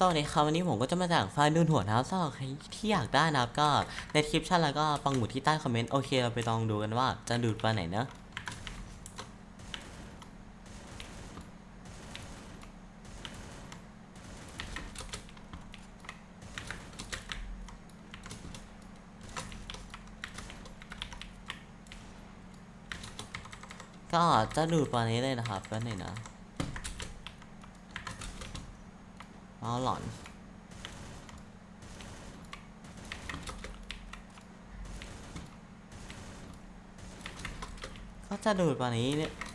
สวัสดีครับวันนี้ผมก็จะมาจากไฟล์ดูนหัวนะครับสำหรับใครที่อยากได้นะครับก็ในคลิปชั่นแล้วก็ปังหมุดที่ใต้คอมเมนต์โอเคเราไปลองดูกันว่าจะดูดไปไหนนะก็จะดูดไปนี้เลยนะครับแป๊บหนึงนะ เอาหลอน ก็จะดูดมานี้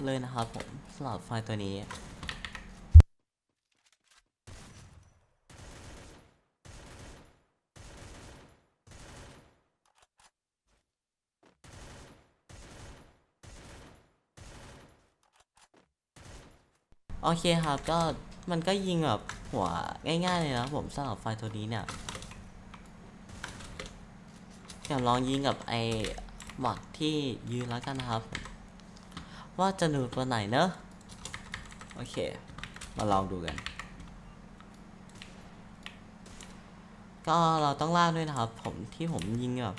เลยนะครับผมสำหรับไฟตัวนี้โอเคครับก็ มันก็ยิงแบบหัวง่ายๆเลยนะผมสำหรับไฟตัวนี้เนี่ยเดี๋ยวลองยิงกับไอ้บอทที่ยืนแล้วกันนะครับ ว่าจะหนูตัวไหนเนอะโอเค มาลองดูกัน ก็เราต้องลากด้วยนะครับ ผมที่ผมยิงแบบ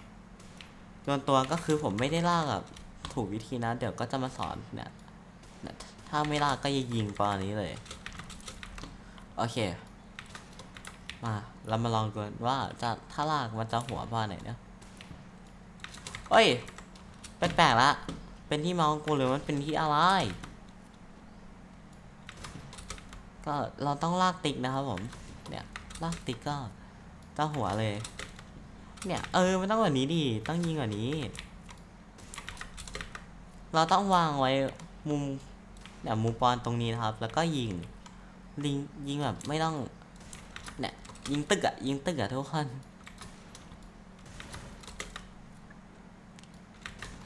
โดนตัวก็คือผมไม่ได้ลากแบบถูกวิธีนะ เดี๋ยวก็จะมาสอนเนี่ยถ้าไม่ลากก็จะยิงประมาณนี้เลย โอเค มาเรามาลองกันว่าจะถ้าลากมันจะหัวประมาณไหนเนะเอ้ยแปลกๆละเป็นที่เมาส์กูหรือมันเป็นที่อะไร ก็เราต้องลากติ๊กนะครับผม เนี่ยลากติ๊กก็ก็หัวเลย เนี่ยเออมันต้องแบบนี้ดิต้องยิงกว่านี้ เราต้องวางไว้มุมเนี่ยมุมปอนตรงนี้นะครับ แล้วก็ยิง ยิงยิงแบบไม่ต้องเนี่ยยิงตึกอะยิงตึกอะทุกคน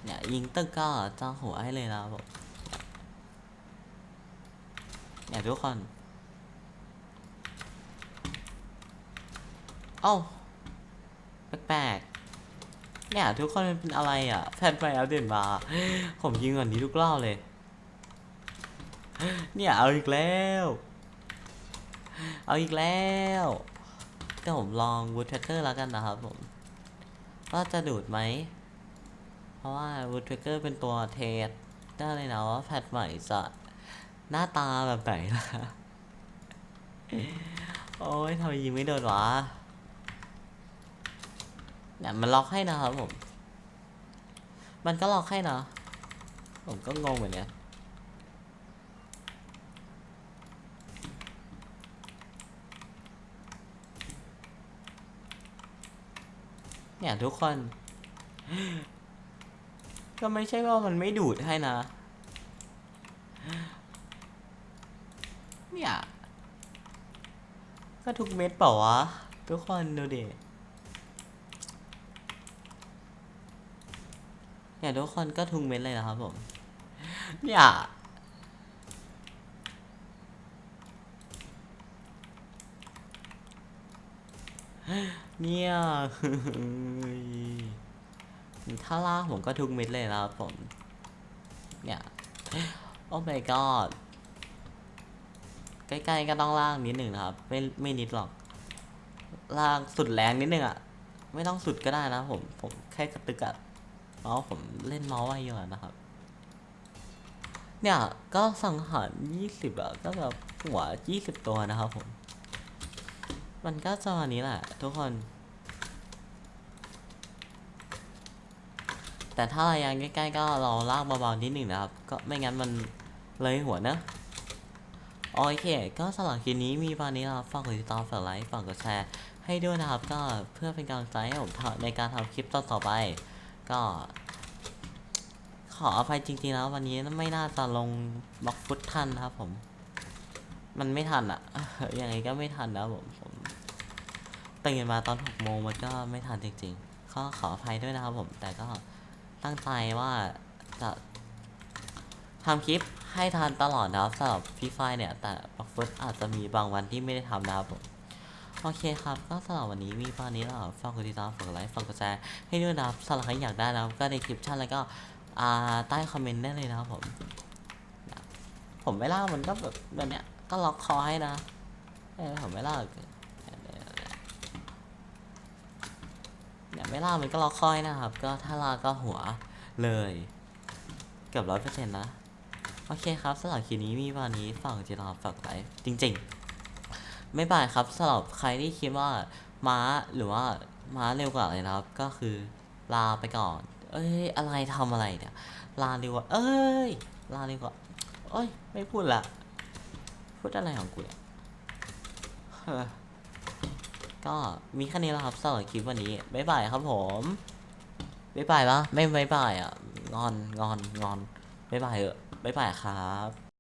เนี่ยยิงตึกก็จะหัวให้เลยนะผมเนี่ยทุกคน เอ้าแปลกๆเนี่ยทุกคนมันเป็นอะไรอะแฟนไปอัปเดตมา ผมยิงก่อนนี้ทุกรอบเลย เนี่ยเอาอีกแล้ว เอาอีกแล้วเดี๋ยวผมลองวูดแท c เ e อร์แล้วกันนะครับผม ว่าจะดูดไหม เพราะว่า Woodpecker เป็นตัวเทสได้เลยนะว่าแพทใหม่จะหน้าตาแบบไหนล่ะ โอ้ยทำไมยิงไม่โดนวะเนี่ยมันล็อกให้นะครับผม มันก็ล็อกให้นะ ผมก็งงเหมือนกัน เนี่ยทุกคน ก็ไม่ใช่ว่ามันไม่ดูดให้นะ เนี่ย ก็ทุกเม็ดเปล่าวะ ทุกคนดูดิเนี่ยทุกคนก็ทุกเม็ดเลยนะครับผม เนี่ย เนี่ยถ้าลากผมก็ทุกม็ดเลยนะครับผม เนี่ย โอ้ my god ใกล้ๆก็ต้องลากนิดหนึ่งนะครับ ไม่ไม่นิดหรอก ลากสุดแรงนิดหนึ่งอะ่ะ ไม่ต้องสุดก็ได้นะผม ผมแค่กระตึกอะเมาส์ผมเล่นเมาส์ไว้อยู่อะนะครับ เนี่ย ก็สังหารยี่สิบอะก็แบบหัวยี่สิบตัวนะครับผม มันก็จะวันนี้แหละทุกคน แต่ถ้าระยะใกล้ๆก็เราลากเบาๆนิดหนึ่งนะครับ ก็ไม่งั้นมันเลยหัวนะโอเค ก็สำหรับคลิปนี้มีประมาณนี้ครับฝากกดติดตามฝากไลค์ฝากกดแชร์ให้ด้วยนะครับ ก็เพื่อเป็นกำลังใจให้ผมในการทำคลิปต่อๆไป ก็ ขออภัยจริงๆแล้ววันนี้ไม่น่าจะลงบล็อกฟุตทันนะครับผม มันไม่ทันอะยังไงก็ไม่ทันนะผมผมตื่นมาตอนหกโมงมันก็ไม่ทันจริงๆก็ขออภัยด้วยนะครับผม แต่ก็ตั้งใจว่าจะทำคลิปให้ทันตลอดนะครับสำหรับฟรีไฟเนี่ย แต่บล็อกฟุตอาจจะมีบางวันที่ไม่ได้ทำนะครับผมโอเคครับ ก็สำหรับวันนี้มีประมาณนี้แล้วฝากกดติดตามฝากดไลค์ฝากกดแชร์ให้ด้วยนะครับสำหรับใครอยากได้นะครับก็ในคลิปชั่นแล้วก็ใต้คอมเมนต์ได้เลยนะครับผม ผมไม่ล่ามันก็แบบแบบเนี้ย ก็ล็อกคอให้นะเออผมไม่เล่าเนี่ยไม่เล่ามันก็ล็อกคอยนะครับ ก็ถ้าลาก็หัวเลยเกือบร้อยเปอร์เซ็นต์นะ โอเคครับสำหรับคลิปนี้มีวันนี้ฝากจีราฝากไว้จริงๆ ไม่บายครับสำหรับใครที่คิดว่าม้าหรือว่าม้าเร็วกว่าเลยนะครับ ก็คือลาไปก่อน เอ้ยอะไรทำอะไรเนี่ย ลาเร็วกว่าเอ้ย ลาเร็วกว่าเอ้ย ไม่พูดละ พูดอะไรของกูเนี่ยก็มีแค่นี้แล้วครับสำหรับคลิปวันนี้บ๊ายบายครับผมบ๊ายบายปะไม่บ๊ายบายอะงอนงอนงอนบ๊ายบายเออบ๊ายบายครับ